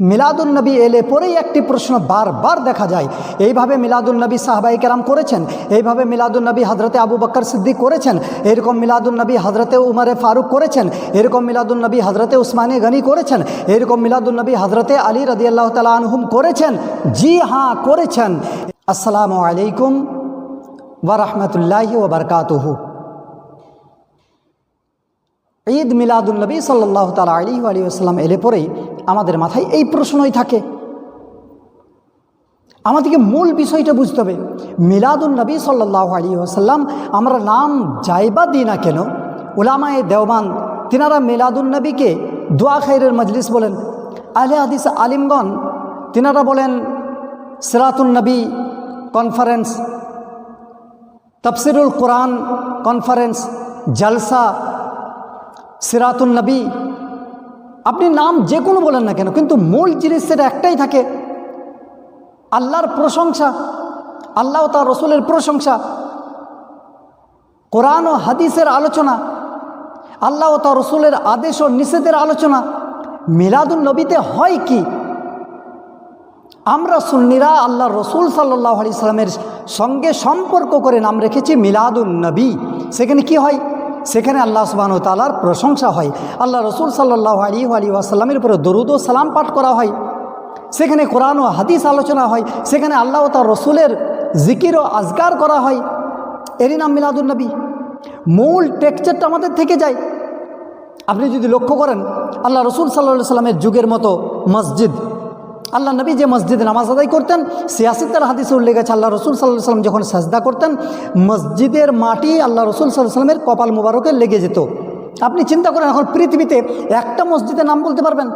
মিলাদুলনবী এলে পরেই একটি প্রশ্ন বারবার দেখা যায়। এইভাবে মিলাদুলনবী সাহাবাই কেরাম করেছেন? এইভাবে মিলাদুলনবী হজরতে আবু বক্কর সিদ্দিক করেছেন? এরকম মিলাদুলনবী হজরতে উমারে ফারুক করেছেন? এরকম মিলাদুলনবী হজরতে উসমানে গনি করেছেন? এরকম মিলাদুল মিলাদুলনবী হজরতে আলী রদিয়াল্লাহ তালা আনহুম করেছেন? জি হ্যাঁ করেছেন। আসসালামু আলাইকুম ওরহমতুল্লাহি ওবরকাতুহু ঈদ মিলাদুলনবী সাল্লাহ তালা আলী আলী আসসালাম এলে পরেই আমাদের মাথায় এই প্রশ্নই থাকে। আমাদেরকে মূল বিষয়টা বুঝতে হবে। মিলাদুলনবী সাল্লাহ আলী আসাল্লাম আমরা নাম যাইবা দিই না কেন? ওলামায়ে দেওবান তিনারা মিলাদুলনবীকে দোয়া খাইরের মজলিস বলেন। আলে হাদিস আলিমগণ তিনারা বলেন সিরাতুলনবী কনফারেন্স, তফসিরুল কোরআন কনফারেন্স, জলসা সিরাতুল নবী আপনি নাম যে কোনো বলেন না কেন, কিন্তু মূল জিনিস সেটা একটাই থাকে। আল্লাহর প্রশংসা, আল্লাহ তার রসুলের প্রশংসা, কোরআন ও হাদিসের আলোচনা, আল্লাহ তার রসুলের আদেশ ও নিষেধের আলোচনা মিলাদুল নবীতে হয় কি? আমরা সুন্নিরা আল্লাহ রসুল সাল্লাহ আলি সাল্লামের সঙ্গে সম্পর্ক করে নাম রেখেছি মিলাদুল নবী। সেখানে কি হয়? সেখানে আল্লাহ সুবাহন তালার প্রশংসা হয়। আল্লাহ রসুল সাল্লাহ আলী আলী আসাল্লামের উপরে দরুদ ও সালাম পাঠ করা হয়। সেখানে কোরআন ও হাদিস আলোচনা হয়। সেখানে আল্লাহ ও তার রসুলের জিকির ও আজগার করা হয়। এরই নাম মিলাদুল নবী। মূল টেক্সচারটা আমাদের থেকে যায়। আপনি যদি লক্ষ্য করেন, আল্লাহ রসুল সাল্লা সাল্লামের যুগের মতো মসজিদ আল্লাহ নবী যে মসজিদে নামাজ আদায় করতেন সিয়াসিতার হাদিসে উল্লেখ আছে, আল্লাহ রসুল সাল্লাহ সাল্লাম যখন সাজদা করতেন, মসজিদের মাটি আল্লাহ রসুল সাল্লাহ সাল্লামের কপাল মুবারকে লেগে যেত। আপনি চিন্তা করেন, এখন পৃথিবীতে একটা মসজিদের নাম বলতে পারবেন,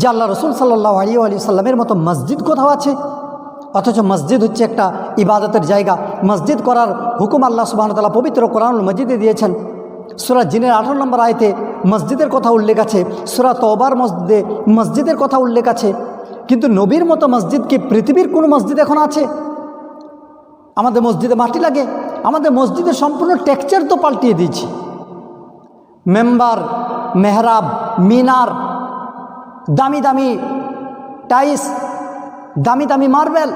যে আল্লাহ রসুল সাল্লাহ আলী আলী সাল্লামের মতো মসজিদ কোথাও আছে? অথচ মসজিদ হচ্ছে একটা ইবাদতের জায়গা। মসজিদ করার হুকুম আল্লাহ সুবাহতাল্লাহ পবিত্র কোরআনুল মসজিদে দিয়েছেন। সুরা জিনের আঠারো নম্বর আয়তে মসজিদের কথা উল্লেখ আছে, সুরা তবার মসজিদে মসজিদের কথা উল্লেখ আছে। কিন্তু নবীর মতো মসজিদ কি পৃথিবীর কোনো মসজিদ এখন আছে? আমাদের মসজিদে মাটি লাগে, আমাদের মসজিদের সম্পূর্ণ টেক্সচার তো পাল্টিয়ে দিয়েছি। মেম্বার, মেহরাব, মিনার, দামি দামি টাইস দামি দামি মার্বেল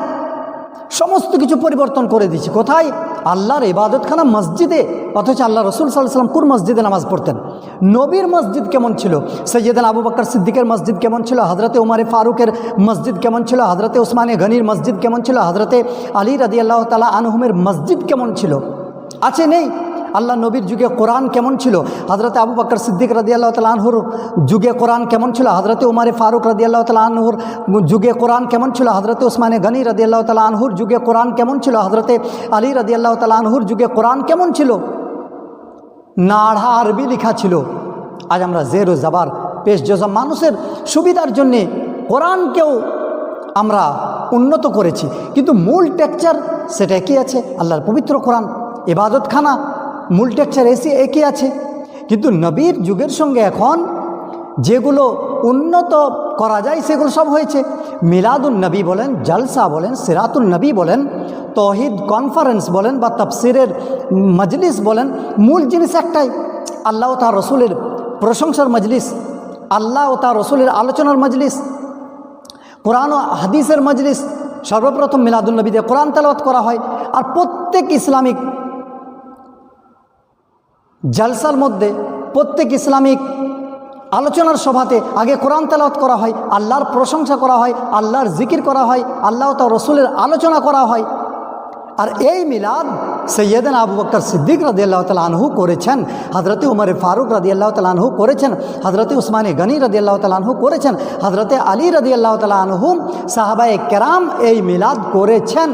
সমস্ত কিছু পরিবর্তন করে দিয়েছি। কোথায়? আল্লাহর ইবাদতখানা মসজিদে। অথচ আল্লাহ রসুল সাল্লাম কোন মসজিদে নামাজ পড়তেন? নবীর মসজিদ কেমন ছিল? সৈয়দান আবু বাক্কর সিদ্দিকের মসজিদ কেমন ছিল? হজরতে উমারে ফারুকের মসজিদ কেমন ছিল? হজরতে ওসমানে গনির মসজিদ কেমন ছিল? হজরতে আলী রাদি আল্লাহ তালা আনহুমের মসজিদ কেমন ছিল? আছে নেই? আল্লাহ নবীর যুগে কোরআন কেমন ছিল? হজরতে আবু বকর সিদ্দিক রাদি আল্লাহ তালা আনহুর যুগে কোরআন কেমন ছিল? হজরতে উমারে ফারুক রাদি আল্লাহ তালা আনহুর যুগে কোরআন কেমন ছিল? হজরতে ওসমানে গনি রাদি আল্লাহ তালা আনহুর যুগে কোরআন কেমন ছিল? হজরতে আলী রাদি আল্লাহ তালা আনহুর যুগে কোরআন কেমন ছিল? নাড়া আরবি লেখা ছিল। আজ আমরা জের ও জাবার পেশ জজম মানুষের সুবিধার জন্যে কোরআনকেও আমরা উন্নত করেছি। কিন্তু মূল টেকচার সেটা একই আছে? আল্লাহর পবিত্র কোরআন এবাদতখানা মূল টেকচার এসে একই আছে। কিন্তু নবীর যুগের সঙ্গে এখন যেগুলো উন্নত করা যায়, সেগুলো সব হয়েছে। মিলাদুল নবী বলেন, জলসা বলেন সিরাতুল নবী বলেন, তহিদ কনফারেন্স বলেন বা তফসিরের মজলিস বলেন, মূল জিনিস একটাই, আল্লাহ ও তার রসুলের প্রশংসার মজলিস, আল্লাহ ও তার রসুলের আলোচনার মজলিস, কোরআন ও হাদিসের মজলিস, সর্বপ্রথম মিলাদুল নবীতে কোরআন তেলাওয়াত করা হয়। আর প্রত্যেক ইসলামিক জালসার মধ্যে প্রত্যেক ইসলামিক আলোচনার সভাতে আগে কোরআন তেলাওয়াত করা হয়, আল্লাহর প্রশংসা করা হয়, আল্লাহর জিকির করা হয়, আল্লাহ তার রসুলের আলোচনা করা হয়। আর এই মিলাদ সৈয়দান আবু বক্কর সিদ্দিক রাদি আল্লাহ তালা আনহু করেছেন হজরতে উমর ফারুক রাদি আল্লাহ তালা আনহু করেছেন হজরতে উসমানে গনি রাদি আল্লাহ তালা আনহু করেছেন হজরতে আলী রাদি আল্লাহ তালা আনহু সাহাবায়ে কেরাম এই মিলাদ করেছেন।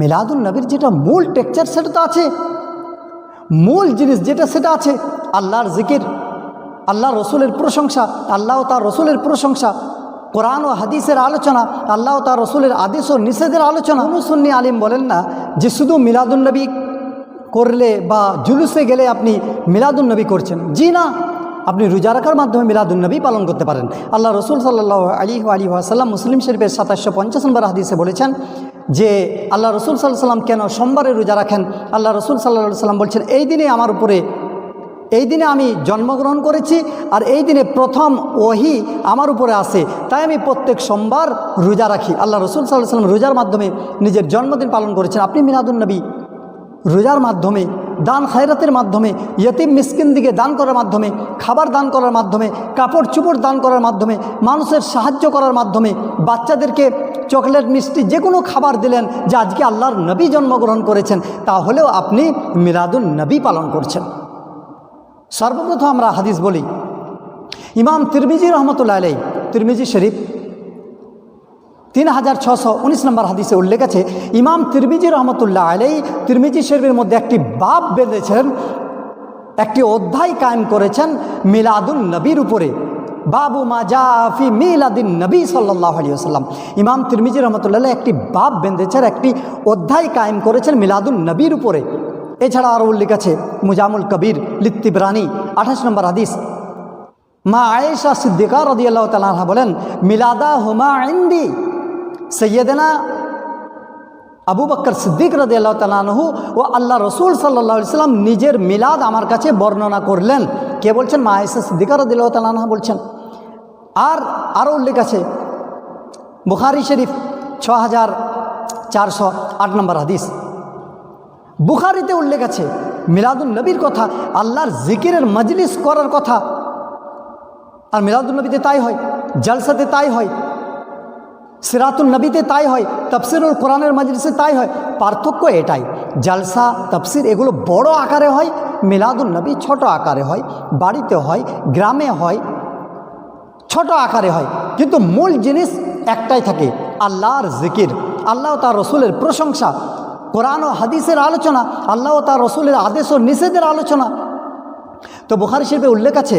মিলাদুল নবীর যেটা মূল টেকচার সেটা তো আছে। মূল জিনিস যেটা, সেটা আছে আল্লাহর জিকির আল্লাহ রসুলের প্রশংসা, আল্লাহ তার রসুলের প্রশংসা, কোরআন ও হাদিসের আলোচনা, আল্লাহ তার রসুলের আদেশ ও নিষেধের আলোচনা। অনুসন্নি আলিম বলেন না যে শুধু মিলাদুলনবী করলে বা জুলুসে গেলে আপনি মিলাদুলনবী করছেন। জি না, আপনি রোজা রাখার মাধ্যমে মিলাদুলনবী পালন করতে পারেন। আল্লাহ রসুল সাল্লাহ আলী আলী আসাল্লাম মুসলিম শরীফের সাতাশশো পঞ্চাশ নম্বর হাদিসে বলেছেন যে আল্লাহ রসুল সাল্লাহ সাল্লাম কেন সোমবারে রোজা রাখেন? আল্লাহ রসুল সাল্লাহ সাল্লাম বলছেন, এই দিনে আমার উপরে, এই দিনে আমি জন্মগ্রহণ করেছি আর এই দিনে প্রথম ওহি আমার উপরে আসে তাই আমি প্রত্যেক সোমবার রোজা রাখি। আল্লাহ রসুল সাল্লাহ সাল্লাম রোজার মাধ্যমে নিজের জন্মদিন পালন করেছেন। আপনি মিনাদুলনবী রোজার মাধ্যমে, দান খায়রাতের মাধ্যমে, ইয়তিম মিসকিন দিকে দান করার মাধ্যমে, খাবার দান করার মাধ্যমে, কাপড় চুপড় দান করার মাধ্যমে, মানুষের সাহায্য করার মাধ্যমে, বাচ্চাদেরকে চকলেট, মিষ্টি যে কোনো খাবার দিলেন যে আজকে আল্লাহর নবী জন্মগ্রহণ করেছেন, তাহলেও আপনি মিলাদুল নবী পালন করছেন। সর্বপ্রথম আমরা হাদিস বলি। ইমাম তিরমিজি রহমতুল্লাহ আলাই তিরমিজি শরীফ তিন হাজার ছশো উনিশ নম্বর হাদিসে উল্লেখ আছে, ইমাম তিরমিজি রহমতুল্লাহ আলাই তিরমিজি শরীফের মধ্যে একটি বাপ বেঁধেছেন, একটি অধ্যায় কায়েম করেছেন মিলাদুন নবীর উপরে। বাবু মা জাফি মিলাদিন নবী সাল্লাহ আলী আসাল্লাম ইমাম তিরমিজি রহমতুল্লাহ একটি বাপ বেঁধেছেন, একটি অধ্যায় কায়েম করেছেন মিলাদুন নবীর উপরে। এছাড়া আরও উল্লেখ আছে, মুজামুল কবির লিত্তিবরানি, আঠাশ নম্বর হাদিস। মা আয়েশা সিদ্দিকা রদিয়াল্লাহ তালা বলেন, মিলাদা হুমা ইন্দি। সৈয়দনা আবু বক্কর সিদ্দিক রদি আল্লাহ তালাহু ও আল্লাহ রসুল সাল্লাহ সাল্লাম নিজের মিলাদ আমার কাছে বর্ণনা করলেন কে বলছেন মা আয়েশা সিদ্দিকা রদি আল্লাহ তালাহা বলছেন আর আরও উল্লেখ আছে। বুখারি শরীফ ছ হাজার চারশো আট নম্বর হাদিস। বুখারিতে উল্লেখ আছে মিলাদুল নবীর কথা, আল্লাহর জিকিরের মজলিস করার কথা। আর মিলাদুল নবীতে তাই হয়, জলসাতে তাই হয়। সিরাতুল নবীতে তাই হয়, তফসিরুল কোরআনের মজলিসে তাই হয়। পার্থক্য এটাই, জালসা, তফসির এগুলো বড় আকারে হয় মিলাদুল নবী ছোট আকারে হয়, বাড়িতে হয়, গ্রামে হয়, ছোট আকারে হয়। কিন্তু মূল জিনিস একটাই থাকে, আল্লাহর জিকির, আল্লাহ তার রসুলের প্রশংসা। কোরআন ও হাদিসের আলোচনা, আল্লাহ তার রসুলের আদেশ ও নিষেধের আলোচনা। তো বুখারি শিল্পে উল্লেখ আছে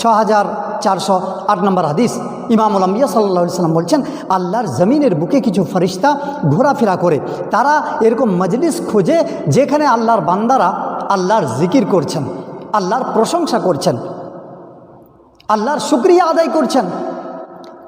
ছ হাজার চারশো আট নম্বর হাদিস ইমাম আলম্বিয়া সাল্লা সাল্লাম বলছেন, আল্লাহর জমিনের বুকে কিছু ফরিস্তা ঘোরাফেরা করে, তারা এরকম মজলিস খোঁজে যেখানে আল্লাহর বান্দারা আল্লাহর জিকির করছেন, আল্লাহর প্রশংসা করছেন, আল্লাহর শুক্রিয়া আদায় করছেন।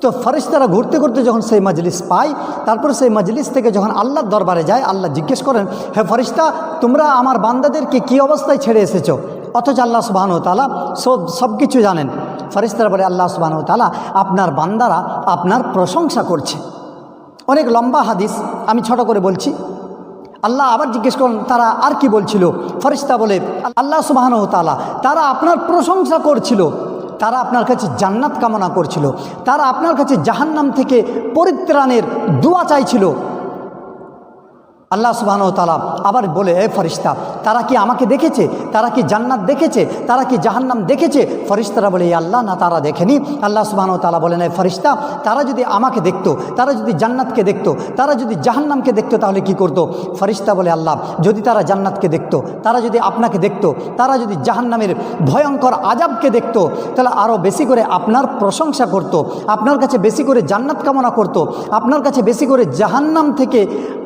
তো ফরিস্তারা ঘুরতে ঘুরতে যখন সেই মজলিস পায়, তারপর সেই মজলিস থেকে যখন আল্লাহর দরবারে যায়, আল্লাহ জিজ্ঞেস করেন, হে ফরিস্তা তোমরা আমার বান্দাদেরকে কি অবস্থায় ছেড়ে এসেছ? অথচ আল্লাহ সুবাহন তালা সব সব কিছু জানেন। ফরিস্তারা বলে, আল্লাহ সুবাহন তালা আপনার বান্দারা আপনার প্রশংসা করছে। অনেক লম্বা হাদিস আমি ছোট করে বলছি। আল্লাহ আবার জিজ্ঞেস করেন তারা আর কি বলছিল? ফরিস্তা বলে, আল্লাহ সুবাহন তালা তারা আপনার প্রশংসা করছিল। তারা আপনার কাছে জান্নাত কামনা করছিল। তারা আপনার কাছে জাহান্নাম থেকে পরিত্রাণের দোয়া চাইছিল। আল্লাহ সুবাহন তালা আবার বলে, এ ফরিস্তা তারা কি আমাকে দেখেছে তারা কি জান্নাত দেখেছে তারা কি জাহান্নাম দেখেছে ফরিস্তারা বলে "এ আল্লাহ, না, তারা দেখেনি আল্লাহ সুবাহন তালা বলেন, এ ফরিস্তা তারা যদি আমাকে দেখতো, তারা যদি জান্নাতকে দেখতো, তারা যদি জাহান্নামকে দেখতো, তাহলে কি করতো ফরিস্তা বলে, আল্লাহ, যদি তারা জান্নাতকে দেখতো, তারা যদি আপনাকে দেখতো, তারা যদি জাহান্নামের ভয়ঙ্কর আজাবকে দেখতো, তাহলে আরও বেশি করে আপনার প্রশংসা করত। আপনার কাছে বেশি করে জান্নাত কামনা করত। আপনার কাছে বেশি করে জাহান্নাম থেকে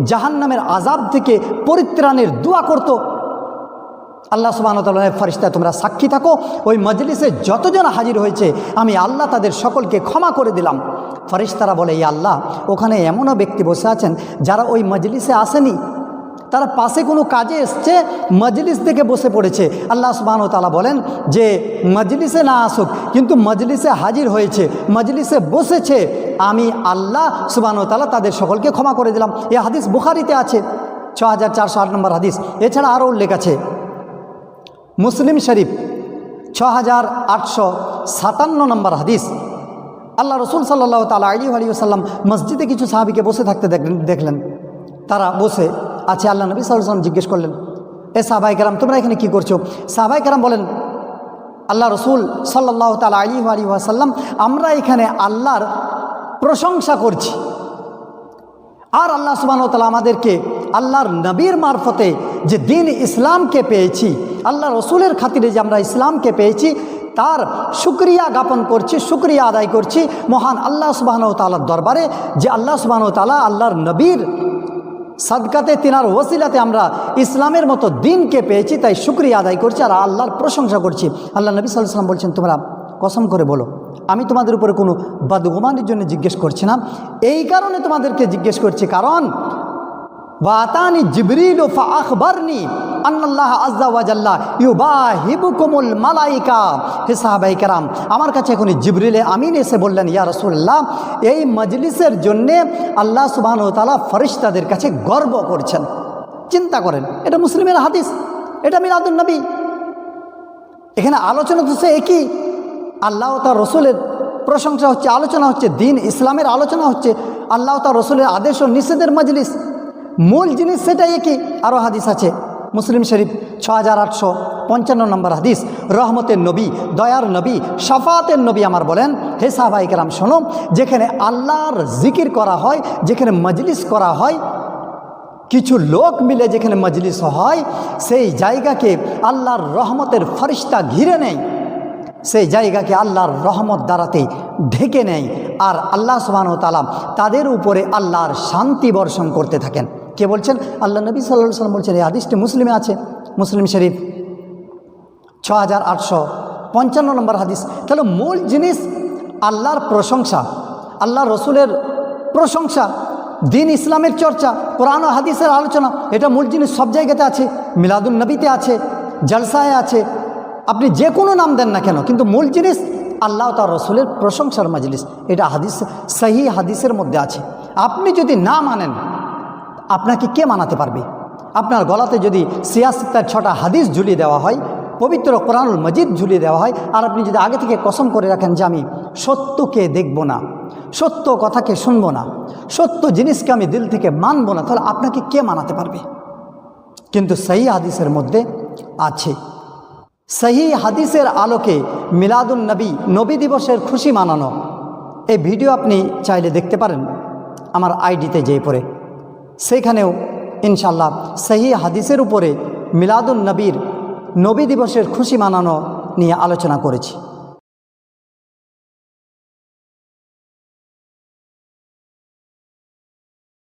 জাহান্নামের আজাব থেকে পরিত্রাণের দোয়া করত। আল্লাহ সুবাহন ফরিস্তা তোমরা সাক্ষী থাকো, ওই মজলিসে যতজন হাজির হয়েছে, আমি আল্লাহ তাদের সকলকে ক্ষমা করে দিলাম। ফরিস্তারা বলে এই আল্লাহ, ওখানে এমনও ব্যক্তি বসে আছেন যারা ওই মজলিসে আসেনি। তারা পাশে কোনো কাজে এসছে, মজলিস থেকে বসে পড়েছে। আল্লাহ সুবাহন তালা বলেন যে, মজলিসে না আসুক, কিন্তু মজলিসে হাজির হয়েছে, মজলিসে বসেছে আমি আল্লাহ সুবাহন তালা তাদের সকলকে ক্ষমা করে দিলাম। এই হাদিস বুখারিতে আছে ছ হাজার চারশো আট নম্বর হাদিস। এছাড়া আরও উল্লেখ আছে, মুসলিম শরীফ ছ হাজার আটশো সাতান্ন নম্বর হাদিস। আল্লাহ রসুল সাল্লাহ তালা আলী আলী সাল্লাম মসজিদে কিছু সাহাবিকে বসে থাকতে দেখলেন দেখলেন। তারা বসে আছে, আল্লাহ নবী সাল্লাম জিজ্ঞেস করলেন, এ সাহবাই কালাম তোমরা এখানে কি করছ? সাহবাই কালাম বলেন, আল্লাহ রসুল সাল্লাহ তালা আলী আলী সাল্লাম, আমরা এখানে আল্লাহর প্রশংসা করছি। আর আল্লাহ সুবাহতালা আমাদেরকে আল্লাহর নবীর মারফতে যে দিন ইসলামকে পেয়েছি আল্লাহ রসুলের খাতিরে যে আমরা ইসলামকে পেয়েছি, তার শুক্রিয়া জ্ঞাপন করছি, শুক্রিয়া আদায় করছি মহান আল্লাহ সুবাহন তালার দরবারে, যে আল্লাহ সুবাহন তালা আল্লাহর নবীর সাদকাতে, তিনার ওসিলাতে আমরা ইসলামের মতো দিনকে পেয়েছি, তাই শুক্রিয়া আদায় করছি আর আল্লাহর প্রশংসা করছি। আল্লাহ নবী সাল্লাম বলছেন, তোমরা কসম করে বলো, আমি তোমাদের উপরে কোনো বাদগুমানের জন্য জিজ্ঞেস করছি না। এই কারণে তোমাদেরকে জিজ্ঞেস করছি, কারণ বাতানি জিবরিল ও আখবরনি আন্নাল্লাহ আজ্জা ওয়াজাল্লা ইউবাহিবুকুমুল মালাইকা। হে সাহাবাই কেরাম, আমার কাছে এখন জিবরিলে আমিন এসে বললেন, ইয়া রসুল্লাহ এই মজলিসের জন্যে আল্লাহ সুবাহ তালা ফরিস্তাদের কাছে গর্ব করছেন। চিন্তা করেন, এটা মুসলিমের হাদিস, এটা মিলাদুল নবী। এখানে আলোচনা তো সে একই। আল্লাহ তার রসুলের প্রশংসা হচ্ছে, আলোচনা হচ্ছে, দিন ইসলামের আলোচনা হচ্ছে, আল্লাহ তার রসুলের আদেশ ও নিষেধের মজলিস। মূল জিনিস সেটাই একই আরও হাদিস আছে, মুসলিম শরীফ ছ হাজার আটশো পঞ্চান্ন নম্বর হাদিস, রহমতের নবী, দয়ার নবী সাফাতের নবী আমার বলেন, হে সাহবাইকেরাম শোনো, যেখানে আল্লাহর জিকির করা হয়, যেখানে মজলিস করা হয়, কিছু লোক মিলে যেখানে মজলিস হয়, সেই জায়গাকে আল্লাহর রহমতের ফরিস্তা ঘিরে নেয়। সেই জায়গাকে আল্লাহর রহমত দ্বারাতে ঢেকে নেয় আর আল্লাহ সুবাহ তালাম তাদের উপরে আল্লাহর শান্তি বর্ষণ করতে থাকেন। কে বলছেন? আল্লাহ নবী সাল্লাহ সাল্লাম বলছেন, এই হাদিসটি মুসলিমে আছে, মুসলিম শরীফ ছ হাজার আটশো পঞ্চান্ন নম্বর হাদিস। তাহলে মূল জিনিস আল্লাহর প্রশংসা আল্লাহ রসুলের প্রশংসা, দিন ইসলামের চর্চা, কোরআন হাদিসের আলোচনা, এটা মূল জিনিস সব জায়গাতে আছে। মিলাদুল নবীতে আছে, জলসায় আছে আপনি যে কোনো নাম দেন না কেন, কিন্তু মূল জিনিস আল্লাহ তার রসুলের প্রশংসার মাজলিস। এটা হাদিস, সহি হাদিসের মধ্যে আছে। আপনি যদি না মানেন, আপনাকে কে মানাতে পারবে? আপনার গলাতে যদি সিয়াসিত্তার ছটা হাদিস ঝুলিয়ে দেওয়া হয়, পবিত্র কোরআনুল মজিদ ঝুলিয়ে দেওয়া হয়, আর আপনি যদি আগে থেকে কসম করে রাখেন যে আমি সত্যকে দেখব না, সত্য কথাকে শুনব না, সত্য জিনিসকে আমি দিল থেকে মানব না, তাহলে আপনাকে কে মানাতে পারবে? কিন্তু সেই হাদিসের মধ্যে আছে। সহি হাদিসের আলোকে মিলাদুল নবী নবী দিবসের খুশি মানানো। এই ভিডিও আপনি চাইলে দেখতে পারেন। আমার আইডিতে যেয়ে পড়ে। সেইখানেও ইনশাল্লাহ সহি হাদিসের উপরে মিলাদুল নবীর নবী দিবসের খুশি মানানো নিয়ে আলোচনা করেছি।